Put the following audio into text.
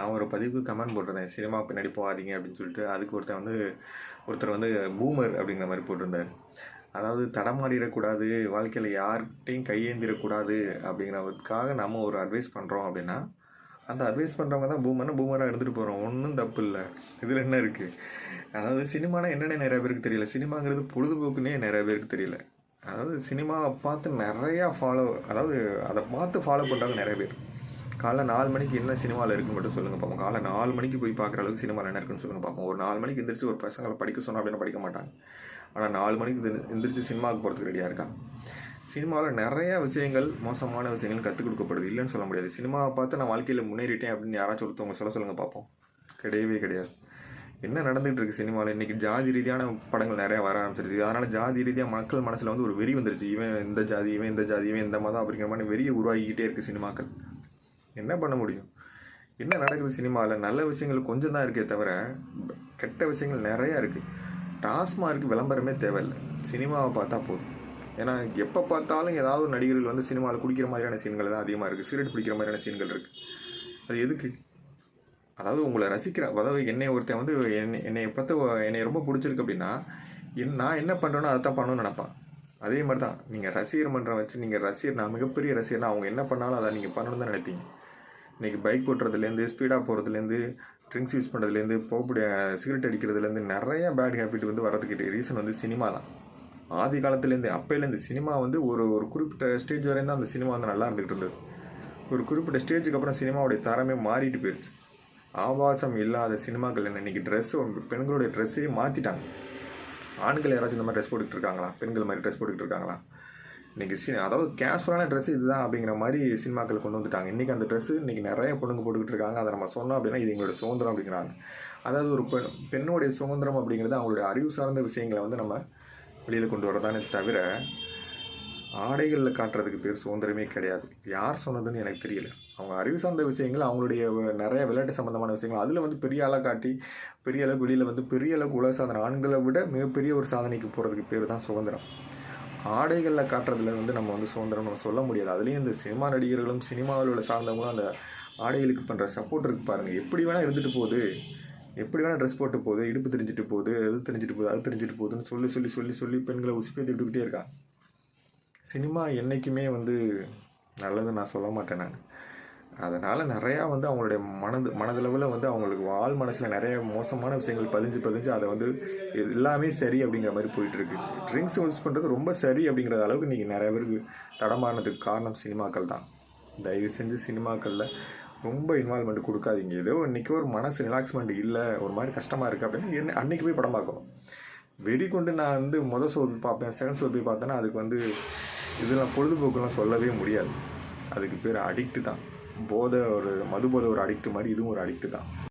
நான் ஒரு பதிவுக்கு கமெண்ட் போட்டிருந்தேன் சினிமா பின்னாடி போகாதீங்க அப்படின்னு சொல்லிட்டு. அதுக்கு ஒருத்தர் வந்து ஒருத்தர் வந்து பூமர் அப்படிங்கிற மாதிரி போட்டிருந்தார். அதாவது தடமாறிடக்கூடாது வாழ்க்கையில் யார்கிட்டையும் கையேந்திரக்கூடாது அப்படிங்கிறதுக்காக நம்ம ஒரு அட்வைஸ் பண்ணுறோம் அப்படின்னா அந்த அட்வைஸ் பண்ணுறவங்க தான் பூமர்னா பூமராக எடுத்துகிட்டு போகிறோம் ஒன்றும் தப்பு இல்லை. இதில் என்ன இருக்குது அதாவது சினிமானா என்னென்ன நிறைய பேருக்கு தெரியல. சினிமாங்கிறது பொழுதுபோக்குன்னே நிறைய பேருக்கு தெரியல. அதாவது சினிமாவை பார்த்து நிறையா ஃபாலோ அதாவது அதை பார்த்து ஃபாலோ பண்ணுறாங்க நிறைய பேர். காலைல நாலு மணிக்கு என்ன சினிமாவில் இருக்குன்னு மட்டும் சொல்லுங்கள் பார்ப்போம் காலைல நாலு மணிக்கு போய் பார்க்குற அளவுக்கு சினிமாவில் என்ன இருக்குன்னு சொல்லுங்கள் பார்ப்போம் ஒரு நாலு மணிக்கு எந்திரிச்சு ஒரு பசங்களை படிக்க சொன்னால் அப்படின்னா படிக்க மாட்டாங்க. ஆனால் நாலு மணிக்கு எந்திரிச்சு சினிமாவுக்கு போகிறதுக்கு ரெடியாக இருக்காங்க சினிமாவில் நிறைய விஷயங்கள் மோசமான விஷயங்கள் கற்றுக் கொடுக்கப்படுது. இல்லைன்னு சொல்ல முடியாது. சினிமாவை பார்த்து நான் வாழ்க்கையில் முன்னேறிட்டேன் அப்படின்னு யாராச்சும் ஒருத்தவங்க சொல்ல சொல்லுங்கள் பார்ப்போம் கிடையவே கிடையாது. என்ன நடந்துகிட்டு இருக்கு சினிமாவில் இன்றைக்கி ஜாதி ரீதியான படங்கள் நிறைய வர ஆரம்பிச்சிருச்சு. அதனால் ஜாதி ரீதியாக மக்கள் மனசில் வந்து ஒரு வெறி வந்துருச்சு. இவன் இந்த ஜாதி இவன் இந்த ஜாதி இவன் இந்த மதம் அப்படிங்கிற மாதிரி வெறியை உருவாகிக்கிட்டே இருக்குது சினிமாக்கள். என்ன பண்ண முடியும்? என்ன நடக்குது சினிமாவில் நல்ல விஷயங்கள் கொஞ்சம் தான் இருக்கே தவிர கெட்ட விஷயங்கள் நிறையா இருக்குது டாஸ்மார்க்கு விளம்பரமே தேவையில்லை. சினிமாவை பார்த்தா போதும். ஏன்னா எப்போ பார்த்தாலும் ஏதாவது ஒரு நடிகர்கள் வந்து சினிமாவில் குடிக்கிற மாதிரியான சீன்கள் தான் அதிகமாக இருக்குது சிகரெட் பிடிக்கிற மாதிரியான சீன்கள் இருக்குது அது எதுக்கு? அதாவது உங்களை ரசிக்கிற அதாவது என்னை ஒருத்தன் வந்து என்னை என்னை பார்த்து என்னை ரொம்ப பிடிச்சிருக்கு அப்படின்னா என் நான் என்ன பண்ணுறேனோ அதை தான் பண்ணணும்னு நினப்பான். அதே மாதிரி தான் நீங்கள் ரசிகர் மன்றம் வச்சு நீங்கள் ரசிகர் நான் மிகப்பெரிய ரசிகர்னா அவங்க என்ன பண்ணாலும் அதை நீங்கள் பண்ணணும்னு தான் நினைப்பீங்க. இன்றைக்கி பைக் ஓட்டுறதுலேருந்து ஸ்பீடாக போகிறதுலேருந்து ட்ரிங்க்ஸ் யூஸ் பண்ணுறதுலேருந்து போகக்கூடிய சிகரெட் அடிக்கிறதுலேருந்து நிறைய பேட் ஹேபிட் வந்து வரதுக்கு ரீசன் வந்து சினிமா தான். ஆதி காலத்துலேருந்து அப்போலேருந்து சினிமா வந்து ஒரு ஒரு குறிப்பிட்ட ஸ்டேஜ் வரையும் தான் அந்த சினிமா வந்து நல்லா இருந்துகிட்டு இருந்தது. ஒரு குறிப்பிட்ட ஸ்டேஜுக்கு அப்புறம் சினிமாவுடைய தரமே மாறிட்டு போயிடுச்சு ஆபாசம் இல்லாத சினிமாக்கள் என்ன இன்னைக்கு ட்ரெஸ் பெண்களுடைய ட்ரெஸ்ஸையே மாற்றிட்டாங்க ஆண்கள் யாராச்சும் இந்த மாதிரி ட்ரெஸ் போட்டுட்டு இருக்காங்களா பெண்கள் மாதிரி ட்ரெஸ் போட்டுட்டு இருக்காங்களா இன்னைக்கு சி அதாவது கேஷுவலான ட்ரெஸ் இதுதான் அப்படிங்கிற மாதிரி சினிமாக்கள் கொண்டு வந்துட்டாங்க. இன்றைக்கி அந்த ட்ரெஸ்ஸு இன்றைக்கி நிறைய பொண்ணுங்க போட்டுக்கிட்டு இருக்காங்க அதை நம்ம சொன்னோம் அப்படின்னா இது எங்களோட சுதந்திரம் அப்படிங்கிறாங்க. அதாவது ஒரு பெண் பெண்ணுடைய சுதந்திரம் அப்படிங்கிறது அவங்களுடைய அறிவு சார்ந்த விஷயங்களை வந்து நம்ம வெளியில் கொண்டு வரதானே தவிர ஆடைகளில் காட்டுறதுக்கு பேர் சுதந்திரமே கிடையாது. யார் சொன்னதுன்னு எனக்கு தெரியல. அவங்க அறிவு சார்ந்த விஷயங்கள் அவங்களுடைய நிறைய விளையாட்டு சம்மந்தமான விஷயங்கள் அதில் வந்து பெரிய ஆளாக காட்டி பெரிய அளவுக்கு வெளியில் வந்து பெரிய அளவுக்கு உலக சாதனை ஆண்களை விட மிகப்பெரிய ஒரு சாதனைக்கு போகிறதுக்கு பேர் தான் சுதந்திரம். ஆடைகளில் காட்டுறதுல வந்து நம்ம வந்து சுதந்திரம் நம்ம சொல்ல முடியாது. அதுலேயும் இந்த சினிமா நடிகர்களும் சினிமாவில் உள்ள சார்ந்தவங்களும் அந்த ஆடைகளுக்கு பண்ணுற சப்போர்ட் இருக்கு பாருங்கள் எப்படி வேணால் இருந்துட்டு போகுது. எப்படி வேணால் ட்ரெஸ் போட்டு போகுது. இடுப்பு தெரிஞ்சிட்டு போகுது. அது தெரிஞ்சிட்டு போகுது. அது தெரிஞ்சிட்டு போகுதுன்னு சொல்லி சொல்லி சொல்லி சொல்லி பெண்களை உசுப்பேத்தி விட்டுக்கிட்டே இருக்காங்க. சினிமா என்றைக்குமே வந்து நல்லது நான் சொல்ல மாட்டேன் நான். அதனால் நிறையா வந்து அவங்களுடைய மனது மனதளவில் வந்து அவங்களுக்கு ஆள் மனசில் நிறைய மோசமான விஷயங்கள் பதிஞ்சு பதிஞ்சு அதை வந்து எல்லாமே சரி அப்படிங்கிற மாதிரி போயிட்டுருக்கு. ட்ரிங்க்ஸ் யூஸ் பண்ணுறது ரொம்ப சரி அப்படிங்கிற அளவுக்கு இன்றைக்கி நிறைய பேருக்கு தடமாறினதுக்கு காரணம் சினிமாக்கள் தான். தயவு செஞ்சு சினிமாக்களில் ரொம்ப இன்வால்மெண்ட் கொடுக்காதீங்க. ஏதோ இன்றைக்கி ஒரு மனசு ரிலாக்ஸ்மெண்ட் இல்லை ஒரு மாதிரி கஷ்டமாக இருக்குது அப்படின்னு என்ன அன்றைக்கி போய் படம் பார்க்கணும். வெறி கொண்டு நான் வந்து மொதல் ஷோ போய் பார்ப்பேன் செகண்ட் ஷோ போய் பார்த்தேன்னா அதுக்கு வந்து இதெல்லாம் பொழுதுபோக்குலாம் சொல்லவே முடியாது. அதுக்கு பேர் அடிக்ட்டு தான். போதை ஒரு மது போதை ஒரு அடிக்ட் மாதிரி இதுவும் ஒரு அடிக்ட்டு தான்.